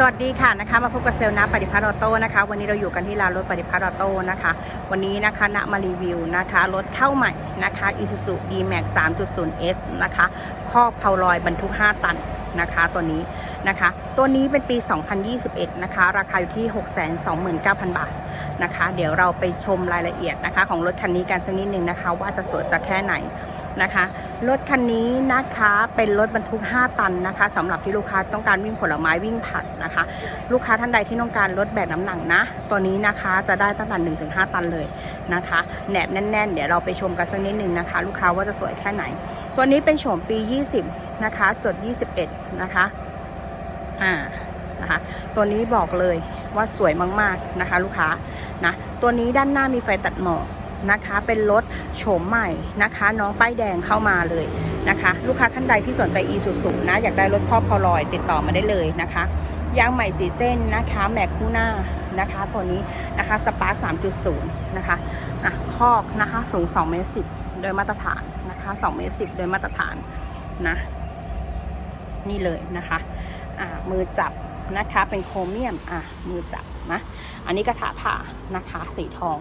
สวัสดีค่ะนะคะมาพบกับเซลล์นะปฏิพัฒน์ออโต้นะคะ วันนี้เราอยู่กันที่ร้านรถปฏิพัฒน์ออโต้นะคะ วันนี้นะคะณมารีวิวนะคะรถเข้าใหม่นะคะ Isuzu D-Max 3.0S นะคะครอบเพาลอยบรรทุก 5 ตันนะคะตัวนี้นะคะ ตัวนี้เป็นปี 2021 นะคะ ราคาอยู่ที่ 629,000 บาทนะคะ เดี๋ยวเราไปชมรายละเอียดนะคะ ของรถคันนี้กันสักนิดนึงนะคะ ว่าจะสวยสักแค่ไหนนะคะ รถคันนี้นะคะเป็นรถบรรทุก 5 ตันนะคะสำหรับที่ลูกค้าต้องการวิ่งผลไม้วิ่งผัดนะคะ ลูกค้าท่านใดที่ต้องการลดแบกน้ำหนักนะ ตัวนี้นะคะจะได้ตั้งแต่1ถึง5ตันเลยนะคะแหนบแน่น ๆ เดี๋ยวเราไปชมกันสักนิดหนึ่งนะคะ ลูกค้าว่าจะสวยแค่ไหน ตัวนี้เป็นโฉมปี 20 นะคะ จด 21 นะคะอ่านะคะตัวนี้บอกเลยว่าสวยมากๆนะคะ ลูกค้านะตัวนี้ด้านหน้ามีไฟตัดหมอก นะคะ เป็นรถโฉมใหม่นะคะ น้องป้ายแดงเข้ามาเลยนะคะ ลูกค้าท่านใดที่สนใจ e สุสุนะ อยากได้รถครอบพอลอย ติดต่อมาได้เลยนะคะยางใหม่สีเส้นนะคะแม็กคู่หน้านะคะตัวนี้นะคะสปาร์ค3.0 นะคะนะคอกนะคะสูง2เมตร10 โดยมาตรฐานนะคะ2เมตร10 โดยมาตรฐานนะนี่เลยนะคะอ่ามือจับนะคะเป็นโครเมียมอะมือจับนะอันนี้กระถาผ่านะคะสีทอง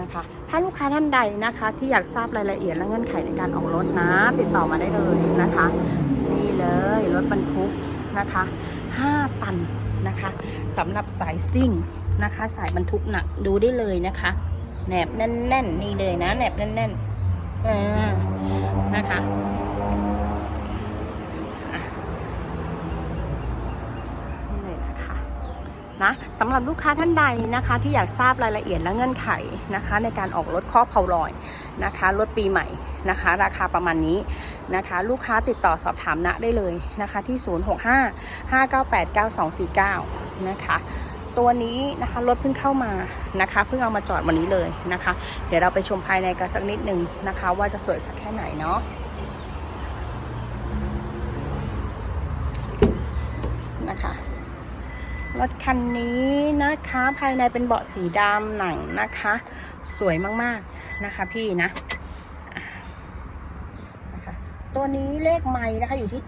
นะคะ ถ้าลูกค้าท่านใดนะคะ ที่อยากทราบรายละเอียดและเงื่อนไขในการออกรถนะ ติดต่อมาได้เลยนะคะ นี่เลยรถบรรทุกนะคะ 5 ตันนะคะสำหรับสายซิ่งนะคะ สายบรรทุกหนักดูได้เลยนะคะแหนบแน่นๆนี่เลยนะแหนบแน่นๆเออนะคะ นะสำหรับลูกค้าท่านใดนะคะ ที่อยากทราบรายละเอียดและเงื่อนไขนะคะ ในการออกรถครอบเพาลอยนะคะรถปีใหม่นะคะ ราคาประมาณนี้นะคะ ลูกค้าติดต่อสอบถามณได้เลยนะคะที่ 065 598 9249 นะคะตัวนี้นะคะรถเพิ่งเข้ามานะคะ เพิ่งเอามาจอดวันนี้เลยนะคะ เดี๋ยวเราไปชมภายในกันสักนิดหนึ่งนะคะ ว่าจะสวยสักแค่ไหนเนาะนะคะ รถคันนี้นะคะภายในเป็นเบาะสีดำหนังนะคะ สวยมากๆนะคะพี่นะตัวนี้เลขไม้นะคะอยู่ที่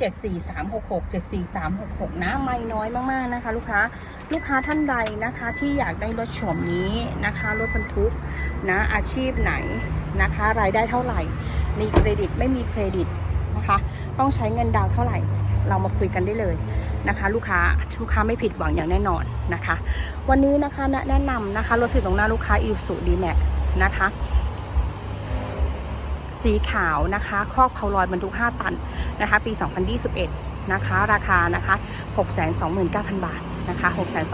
74366 74366 นะ ไม้น้อยมากๆนะคะ ลูกค้าลูกค้าท่านใดนะคะที่อยากได้รถโฉมนี้นะคะรถบรรทุกนะอาชีพไหนนะคะ รายได้เท่าไหร่ มีเครดิตไม่มีเครดิตนะคะ ต้องใช้เงินดาวเท่าไหร่ เรามาคุยกันได้เลยนะคะ ลูกค้าลูกค้าไม่ผิดหวังอย่างแน่นอนนะคะ วันนี้นะคะแนะนำนะคะรถถือตรงหน้าลูกค้าอีสุดีแม็กนะคะสีขาวนะคะครอบเพาลอยบรรทุก 5 ตันนะคะ ปี 2021 นะคะ ราคานะคะ 629,000 บาทนะคะ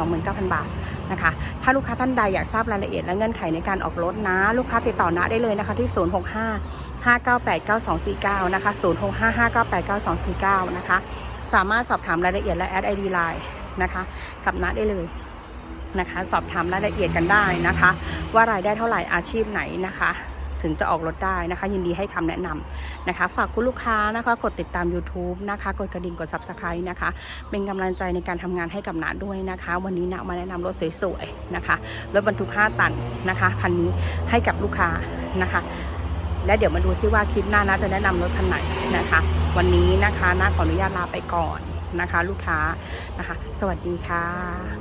629,000 บาท นะคะ ถ้าลูกค้าท่านใดอยากทราบรายละเอียดและเงื่อนไขในการออกรถนะ ลูกค้าติดต่อณได้เลยนะคะที่ 065 598 9249 นะคะ 065 598 9249 นะคะ สามารถสอบถามรายละเอียดและแอดไอดีไลน์นะคะกับณได้เลยนะคะ สอบถามรายละเอียดกันได้นะคะ ว่ารายได้เท่าไหร่อาชีพไหนนะคะ ถึงจะออกรถได้นะคะ ยินดีให้คำแนะนำนะคะ ฝากคุณลูกค้านะคะกดติดตาม YouTube นะคะ กดกระดิ่งกด Subscribe นะคะ เป็นกำลังใจในการทำงานให้กับนาด้วยนะคะ วันนี้นามาแนะนำรถสวยๆนะคะรถบรรทุก 5 ตันนะคะคันนี้ให้กับลูกค้านะคะ และเดี๋ยวมาดูซิว่าคลิปหน้านาจะแนะนำรถคันไหนนะคะ วันนี้นะคะนาขออนุญาตลาไปก่อนนะคะ ลูกค้านะคะ สวัสดีค่ะ